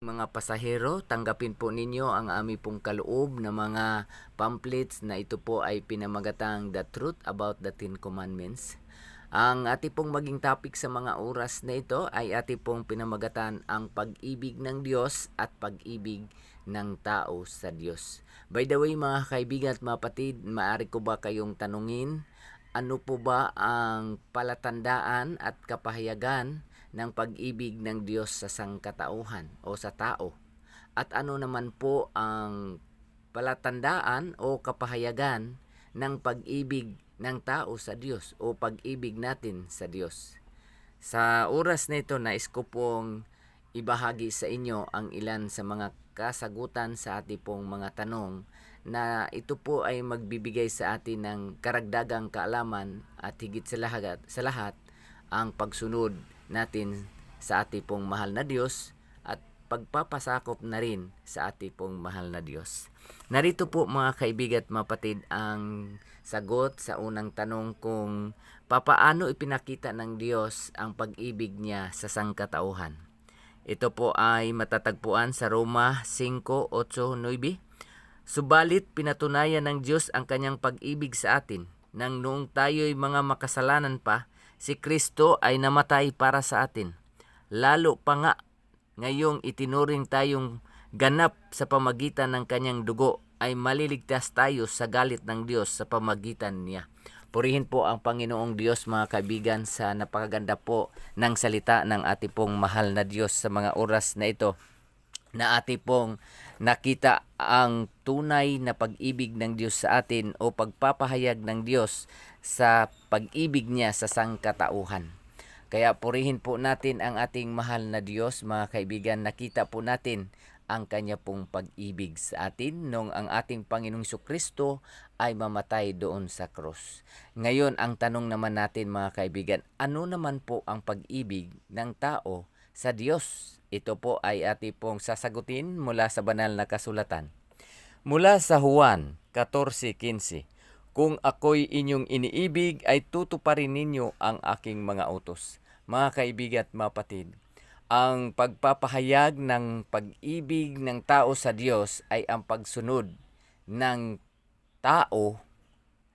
Mga pasahero, tanggapin po ninyo ang ami pong kaloob na mga pamphlets na ito po ay pinamagatang The Truth About the Ten Commandments. Ang ati pong maging topic sa mga oras na ito ay ati pong pinamagatan ang pag-ibig ng Diyos at pag-ibig ng tao sa Diyos. By the way mga kaibigan at mga patid, maaari ko ba kayong tanungin ano po ba ang palatandaan at kapahayagan ng pag-ibig ng Diyos sa sangkatauhan o sa tao? At ano naman po ang palatandaan o kapahayagan ng pag-ibig ng tao sa Diyos o pag-ibig natin sa Diyos? Sa oras na ito, nais ko pong ibahagi sa inyo ang ilan sa mga kasagutan sa ating pong mga tanong na ito po ay magbibigay sa atin ng karagdagang kaalaman at higit sa lahat, sa lahat ang pagsunod natin sa ating pong mahal na Diyos at pagpapasakop na rin sa ating pong mahal na Diyos. Narito po mga kaibigan at mapatid ang sagot sa unang tanong kung papaano ipinakita ng Diyos ang pag-ibig niya sa sangkatauhan. Ito po ay matatagpuan sa Roma 5, 8, 9. Subalit pinatunayan ng Diyos ang kanyang pag-ibig sa atin nang noong tayo'y mga makasalanan pa, si Kristo ay namatay para sa atin. Lalo pa nga, ngayong itinuring tayong ganap sa pamagitan ng kanyang dugo, ay maliligtas tayo sa galit ng Diyos sa pamagitan niya. Purihin po ang Panginoong Diyos mga kaibigan sa napakaganda po ng salita ng ating pong mahal na Diyos sa mga oras na ito na ating pong nakita ang tunay na pag-ibig ng Diyos sa atin o pagpapahayag ng Diyos sa pag-ibig niya sa sangkatauhan. Kaya purihin po natin ang ating mahal na Diyos, mga kaibigan. Nakita po natin ang kanya pong pag-ibig sa atin nung ang ating Panginoong Kristo ay mamatay doon sa krus. Ngayon, ang tanong naman natin mga kaibigan, ano naman po ang pag-ibig ng tao sa Diyos? Ito po ay ating pong sasagutin mula sa banal na kasulatan. Mula sa Juan 14.15 Kung ako'y inyong iniibig ay tutuparin ninyo ang aking mga utos. Mga kaibigan at mapatid, ang pagpapahayag ng pag-ibig ng tao sa Diyos ay ang pagsunod ng tao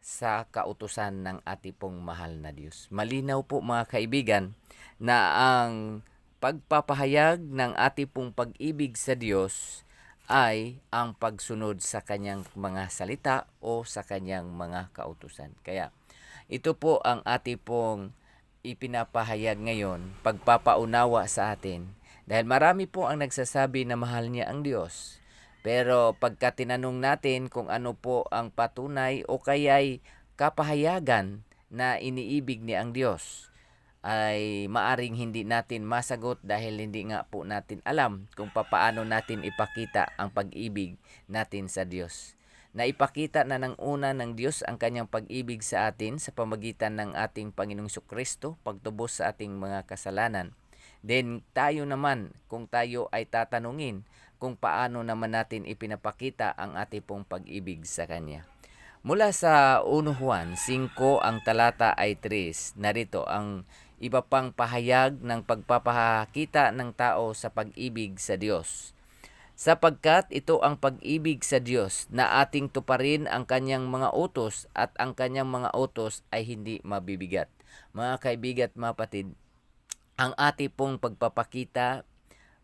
sa kautusan ng ating pong mahal na Diyos. Malinaw po mga kaibigan na ang pagpapahayag ng ating pong pag-ibig sa Diyos ay ang pagsunod sa kanyang mga salita o sa kanyang mga kautusan. Kaya ito po ang ating pong ipinapahayag ngayon, pagpapaunawa sa atin. Dahil marami po ang nagsasabi na mahal niya ang Diyos. Pero pagka tinanong natin kung ano po ang patunay o kaya'y kapahayagan na iniibig niya ang Diyos, ay maaring hindi natin masagot dahil hindi nga po natin alam kung papaano natin ipakita ang pag-ibig natin sa Diyos. Naipakita na ng una ng Diyos ang kanyang pag-ibig sa atin sa pamagitan ng ating Panginoong Kristo, pagtubos sa ating mga kasalanan. Then tayo naman, kung tayo ay tatanungin kung paano naman natin ipinapakita ang ating pong pag-ibig sa Kanya. Mula sa 1 Juan 5 ang talata ay 3, narito ang iba pang pahayag ng pagpapakita ng tao sa pag-ibig sa Diyos sapagkat ito ang pag-ibig sa Diyos na ating tuparin ang kanyang mga utos at ang kanyang mga utos ay hindi mabibigat. Mga kaibigan at mga patid, ang ating pong pagpapakita,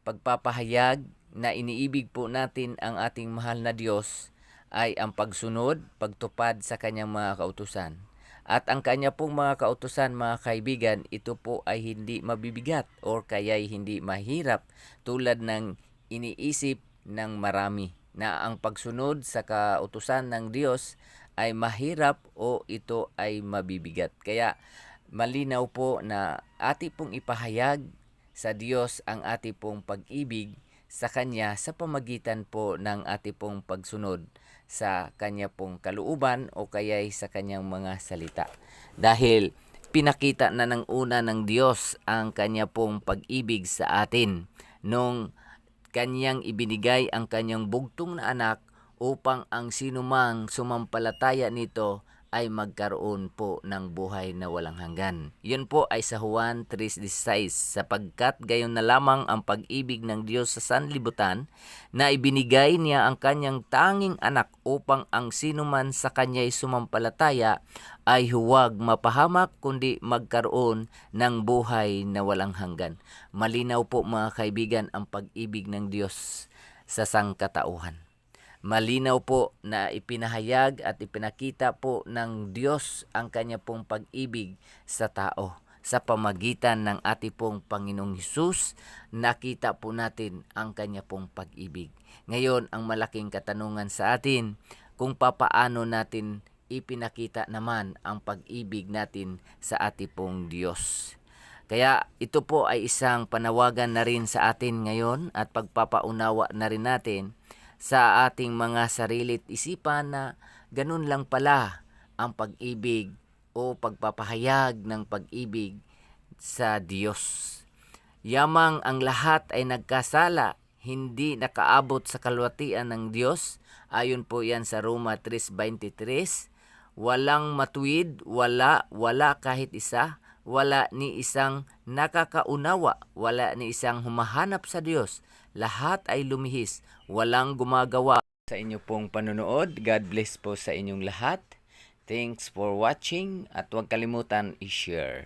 pagpapahayag na iniibig po natin ang ating mahal na Diyos ay ang pagsunod, pagtupad sa kanyang mga kautusan. At ang kanya pong mga kautusan, mga kaibigan, ito po ay hindi mabibigat or kaya'y hindi mahirap tulad ng iniisip ng marami na ang pagsunod sa kautusan ng Diyos ay mahirap o ito ay mabibigat. Kaya malinaw po na ati pong ipahayag sa Diyos ang ati pong pag-ibig sa Kanya sa pamagitan po ng ati pong pagsunod sa Kanya pong kaluuban o kaya'y sa Kanyang mga salita. Dahil pinakita na ng una ng Diyos ang Kanya pong pag-ibig sa atin nung kanyang ibinigay ang kanyang bugtong na anak upang ang sinumang sumampalataya nito ay magkaroon po ng buhay na walang hanggan. Yun po ay sa Juan 3.16 sapagkat gayon na lamang ang pag-ibig ng Diyos sa sanlibutan na ibinigay niya ang kanyang tanging anak upang ang sinuman sa kanya'y sumampalataya ay huwag mapahamak kundi magkaroon ng buhay na walang hanggan. Malinaw po mga kaibigan ang pag-ibig ng Diyos sa sangkatauhan. Malinaw po na ipinahayag at ipinakita po ng Diyos ang kanya pong pag-ibig sa tao. Sa pamagitan ng ating pong Panginoong Hesus, nakita po natin ang kanya pong pag-ibig. Ngayon, ang malaking katanungan sa atin, kung papaano natin ipinakita naman ang pag-ibig natin sa ating pong Diyos. Kaya ito po ay isang panawagan na rin sa atin ngayon at pagpapaunawa na rin natin sa ating mga sarili't isipan na ganun lang pala ang pag-ibig o pagpapahayag ng pag-ibig sa Diyos. Yamang ang lahat ay nagkasala, hindi nakaabot sa kalwatian ng Diyos, ayon po yan sa Roma 3.23, walang matuwid, wala, wala kahit isa, wala ni isang nakakaunawa, wala ni isang humahanap sa Diyos. Lahat ay lumihis, walang gumagawa. Sa inyo pong panonood, God bless po sa inyong lahat. Thanks for watching at huwag kalimutan i-share.